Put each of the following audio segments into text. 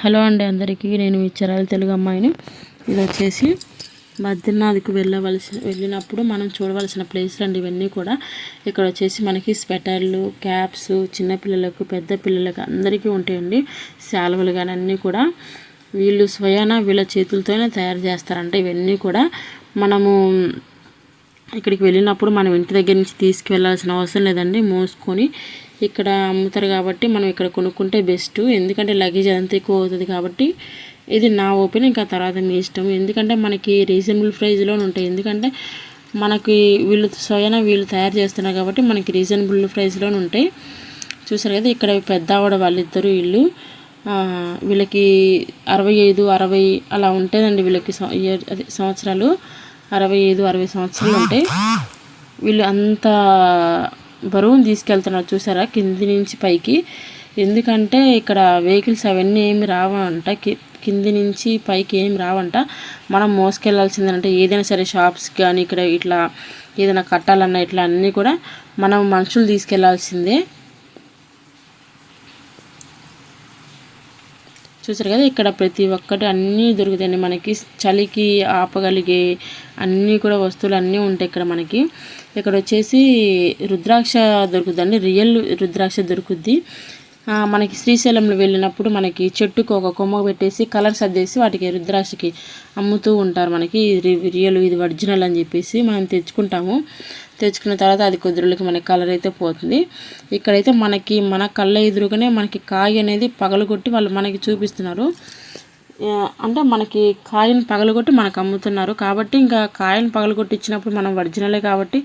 Hello అండి అందరికీ నేను మీ చరాలి తెలుగు అమ్మాయిని. ఇది వచ్చేసి బద్రీనాథ్కి వెళ్ళవలసి వెళ్ళినప్పుడు మనం చూడవలసిన ప్లేస్లు అండి ఇవన్నీ కూడా. ఇక్కడ వచ్చేసి మనకి స్వెటర్లు క్యాప్స్ చిన్నపిల్లలకు పెద్ద పిల్లలకు అందరికీ ఉంటాయండి. శాలువలు కానీ అన్నీ కూడా వీళ్ళు స్వయాన వీళ్ళ చేతులతోనే తయారు చేస్తారంటే. ఇవన్నీ కూడా మనము ఇక్కడికి వెళ్ళినప్పుడు మనం ఇంటి దగ్గర నుంచి తీసుకువెళ్ళాల్సిన అవసరం లేదండి. మోసుకొని ఇక్కడ అమ్ముతారు కాబట్టి మనం ఇక్కడ కొనుక్కుంటే బెస్ట్ ఎందుకంటే లగేజ్ అంత ఎక్కువ అవుతుంది కాబట్టి ఇది నా ఓపెన్ ఇంకా తర్వాత మీ ఇష్టం. ఎందుకంటే మనకి రీజనబుల్ ప్రైస్లో ఉంటాయి. ఎందుకంటే మనకి వీళ్ళు స్వయం వీళ్ళు తయారు చేస్తున్నారు కాబట్టి మనకి రీజనబుల్ ప్రైస్లో ఉంటాయి. చూసారు కదా ఇక్కడ పెద్ద ఆవిడ వాళ్ళిద్దరు వీళ్ళు వీళ్ళకి అరవై ఐదు అరవై అలా ఉంటుందండి వీళ్ళకి సంవత్సరాలు. అరవై ఐదు అరవై సంవత్సరాలు ఉంటాయి. వీళ్ళు అంత బరువును తీసుకెళ్తున్నారు. చూసారా? కింది నుంచి పైకి. ఎందుకంటే ఇక్కడ వెహికల్స్ అవన్నీ ఏమి రావంట. కింది నుంచి పైకి ఏమి రావంట. మనం మోసుకెళ్ళాల్సిందంటే ఏదైనా సరే షాప్స్ కానీ ఇక్కడ ఇట్లా ఏదైనా కట్టాలన్నా ఇట్లా అన్నీ కూడా మనం మనుషులు తీసుకెళ్ళాల్సిందే. చూసారు కదా ఇక్కడ ప్రతి ఒక్కటి అన్నీ దొరుకుతాయండి. మనకి చలికి ఆపగలిగే అన్నీ కూడా వస్తువులు అన్నీ ఉంటాయి ఇక్కడ మనకి. ఇక్కడ వచ్చేసి రుద్రాక్ష దొరుకుతుందండి. రియల్ రుద్రాక్ష దొరుకుద్ది. మనకి శ్రీశైలంలో వెళ్ళినప్పుడు మనకి చెట్టుకు ఒక కొమ్మ పెట్టేసి కలర్స్ అద్దేసి వాటికి రుద్రాక్షకి అమ్ముతూ ఉంటారు మనకి. రియల్ ఇది ఒరిజినల్ అని చెప్పేసి మనం తెచ్చుకుంటాము. తెచ్చుకున్న తర్వాత అది కుదురులకి మనకి కలర్ అయితే పోతుంది. ఇక్కడైతే మనకి మన కళ్ళ ఎదురుగానే మనకి కాయ అనేది పగలగొట్టి వాళ్ళు మనకి చూపిస్తున్నారు. అంటే మనకి కాయను పగలగొట్టి మనకు అమ్ముతున్నారు. కాబట్టి ఇంకా కాయను పగలగొట్టి ఇచ్చినప్పుడు మనం ఒరిజినలే కాబట్టి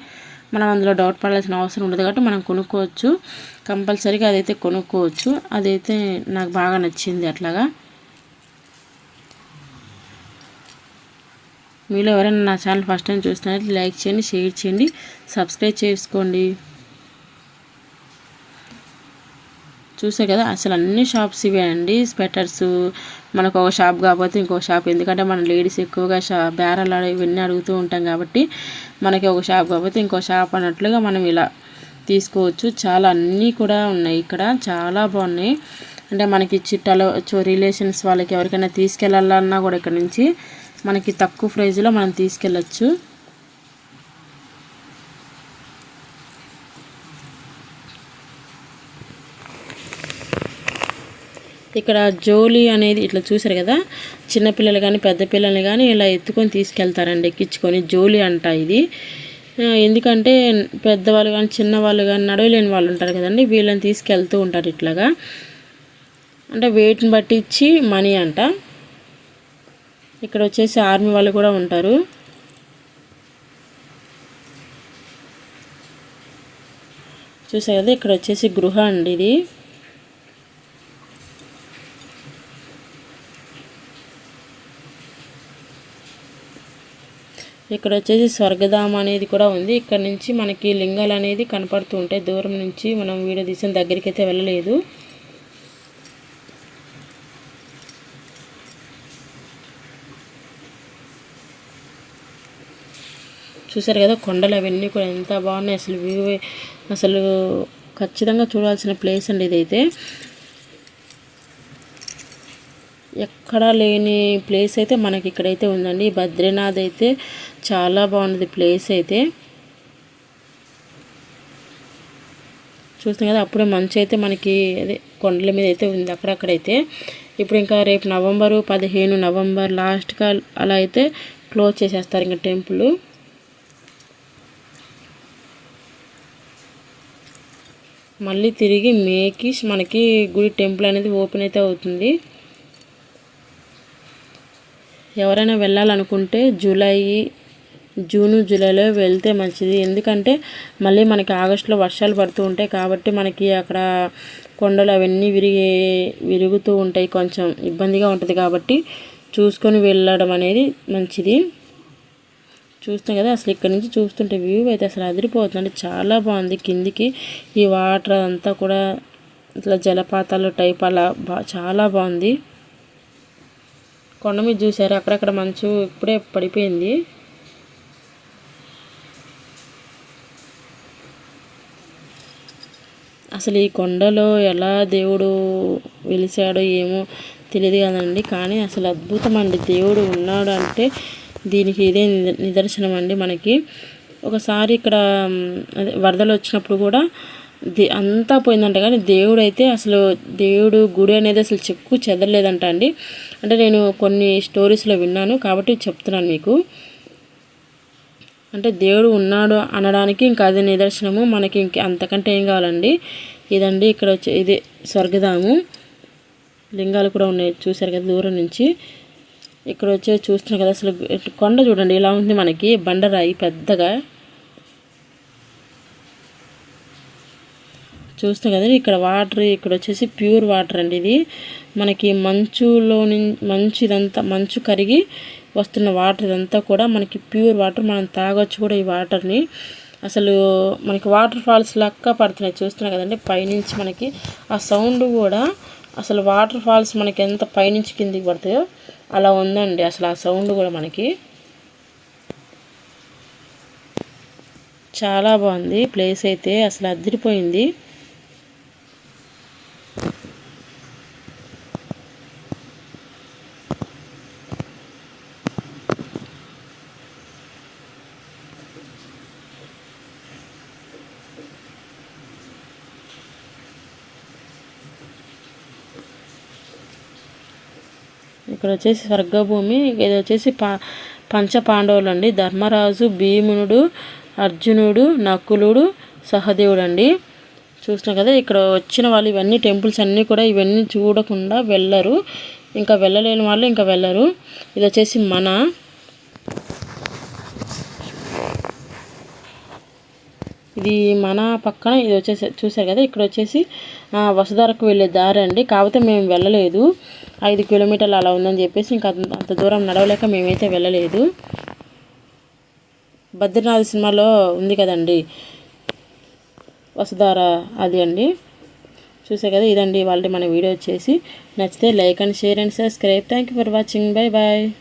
మనం అందులో డౌట్ పడాల్సిన అవసరం ఉండదు కాబట్టి మనం కొనుక్కోవచ్చు. కంపల్సరీగా అదైతే కొనుక్కోవచ్చు. అదైతే నాకు బాగా నచ్చింది అట్లాగా. మీలో ఎవరైనా నా ఛానల్ ఫస్ట్ టైం చూస్తున్నట్లయితే లైక్ చేయండి షేర్ చేయండి సబ్స్క్రైబ్ చేసుకోండి. చూసే కదా అసలు అన్ని షాప్స్ ఇవే అండి. స్వెటర్స్ మనకు ఒక షాప్ కాకపోతే ఇంకో షాప్ ఎందుకంటే మన లేడీస్ ఎక్కువగా షా బేరాలు ఇవన్నీ అడుగుతూ ఉంటాం కాబట్టి మనకి ఒక షాప్ కాకపోతే ఇంకో షాప్ అన్నట్లుగా మనం ఇలా తీసుకోవచ్చు. చాలా అన్నీ కూడా ఉన్నాయి ఇక్కడ. చాలా బాగున్నాయి. అంటే మనకి చిట్టాలో రిలేషన్స్ వాళ్ళకి ఎవరికైనా తీసుకెళ్ళాలన్నా కూడా ఇక్కడ నుంచి మనకి తక్కువ ప్రైజ్లో మనం తీసుకెళ్ళచ్చు. ఇక్కడ జోలి అనేది ఇట్లా చూసారు కదా చిన్నపిల్లలు కానీ పెద్ద పిల్లల్ని కానీ ఇలా ఎత్తుకొని తీసుకెళ్తారండి ఎక్కించుకొని. జోలి అంట ఇది. ఎందుకంటే పెద్దవాళ్ళు కానీ చిన్నవాళ్ళు కానీ నడవలేని వాళ్ళు ఉంటారు కదండి వీళ్ళని తీసుకెళ్తూ ఉంటారు ఇట్లాగా. అంటే వెయిట్ని బట్టి ఇచ్చి మనీ అంట. ఇక్కడ వచ్చేసి ఆర్మీ వాళ్ళు కూడా ఉంటారు. చూసా కదా ఇక్కడ వచ్చేసి గృహ అండి ఇది. ఇక్కడ వచ్చేసి స్వర్గధామ అనేది కూడా ఉంది. ఇక్కడ నుంచి మనకి లింగాలు అనేది కనపడుతూ ఉంటాయి. దూరం నుంచి మనం వీడియో తీసిన దగ్గరికి అయితే వెళ్ళలేదు. చూసారు కదా కొండలు అవన్నీ కూడా ఎంత బాగున్నాయి. అసలు వ్యూ అసలు ఖచ్చితంగా చూడాల్సిన ప్లేస్ అండి ఇదైతే. ఎక్కడా లేని ప్లేస్ అయితే మనకి ఇక్కడైతే ఉందండి. బద్రీనాథ్ అయితే చాలా బాగుంది ప్లేస్ అయితే. చూస్తాం కదా అప్పుడే మంచి అయితే మనకి అదే కొండల మీద అయితే ఉంది అక్కడక్కడైతే. ఇప్పుడు ఇంకా రేపు నవంబరు పదిహేను నవంబర్ లాస్ట్గా అలా అయితే క్లోజ్ చేసేస్తారు ఇంకా టెంపుల్. మళ్ళీ తిరిగి మేకి మనకి గుడి టెంపుల్ అనేది ఓపెన్ అయితే అవుతుంది. ఎవరైనా వెళ్ళాలనుకుంటే జూలై జూను జూలైలో వెళ్తే మంచిది. ఎందుకంటే మళ్ళీ మనకి ఆగస్టులో వర్షాలు పడుతూ ఉంటాయి కాబట్టి మనకి అక్కడ కొండలు అవన్నీ విరిగే విరుగుతూ ఉంటాయి. కొంచెం ఇబ్బందిగా ఉంటుంది కాబట్టి చూసుకొని వెళ్ళడం అనేది మంచిది. చూస్తాం కదా అసలు ఇక్కడ నుంచి చూస్తుంటే వ్యూ అయితే అసలు అదిరిపోతుంది. చాలా బాగుంది. కిందికి ఈ వాటర్ అంతా కూడా ఇట్లా జలపాతాలు టైప్ అలా చాలా బాగుంది. కొండ మీద చూసారు అక్కడక్కడ మంచు ఇప్పుడే పడిపోయింది. అసలు ఈ కొండలో ఎలా దేవుడు వెలిసాడో ఏమో తెలియదు కదండి. కానీ అసలు అద్భుతం అండి దేవుడు ఉన్నాడు అంటే దీనికి ఇదే నిదర్శనం అండి మనకి. ఒకసారి ఇక్కడ అదే వరదలు వచ్చినప్పుడు కూడా అంతా పోయిందంట. కానీ దేవుడు అయితే అసలు దేవుడు గుడి అనేది అసలు చెక్కు చెదరలేదంట అండి. అంటే నేను కొన్ని స్టోరీస్లో విన్నాను కాబట్టి చెప్తున్నాను మీకు. అంటే దేవుడు ఉన్నాడు అనడానికి ఇంకా అది నిదర్శనము. మనకి ఇంక అంతకంటే ఏం కావాలండి? ఇదండి ఇక్కడ వచ్చే ఇది స్వర్గధాము. లింగాలు కూడా ఉన్నాయి చూశారు కదా దూరం నుంచి. ఇక్కడ వచ్చే చూస్తున్నారు కదా అసలు. కొండ చూడండి ఇలా ఉంది మనకి. బండరాయి పెద్దగా. చూస్తే కదా ఇక్కడ వాటర్ ఇక్కడ వచ్చేసి ప్యూర్ వాటర్ అండి ఇది. మనకి మంచులో నుంచి మంచు ఇదంతా మంచు కరిగి వస్తున్న వాటర్ ఇదంతా కూడా మనకి ప్యూర్ వాటర్ మనం తాగొచ్చు కూడా ఈ వాటర్ని. అసలు మనకి వాటర్ ఫాల్స్ లెక్క పడుతున్నాయి చూస్తున్నాం కదండి పైనుంచి మనకి. ఆ సౌండ్ కూడా అసలు వాటర్ ఫాల్స్ మనకి ఎంత పైనుంచి కిందికి పడతాయో అలా ఉందండి అసలు ఆ సౌండ్ కూడా మనకి. చాలా బాగుంది ప్లేస్ అయితే అసలు అదిరిపోయింది. ఇక్కడ వచ్చేసి స్వర్గభూమి ఇది వచ్చేసి పా పంచ పాండవులు అండి ధర్మరాజు భీమునుడు అర్జునుడు నకులుడు సహదేవుడు అండి చూసినా కదా ఇక్కడ వచ్చిన వాళ్ళు ఇవన్నీ టెంపుల్స్ అన్నీ కూడా ఇవన్నీ చూడకుండా వెళ్ళరు. ఇంకా వెళ్ళలేని వాళ్ళు ఇంకా వెళ్ళరు. ఇది వచ్చేసి మన ఇది మన పక్కన ఇది వచ్చేసి చూసారు కదా ఇక్కడ వచ్చేసి వసుధారకు వెళ్ళే దారి అండి. కాకపోతే మేము వెళ్ళలేదు. ఐదు కిలోమీటర్లు అలా ఉందని చెప్పేసి ఇంకా అంత అంత దూరం నడవలేక మేమైతే వెళ్ళలేదు. బద్రీనాథ్ సినిమాలో ఉంది కదండి. వసుధార అది అండి. చూసే కదా ఇదండి వాళ్ళ మన వీడియో వచ్చేసి. నచ్చితే like and share and subscribe. Thank you for watching. Bye bye.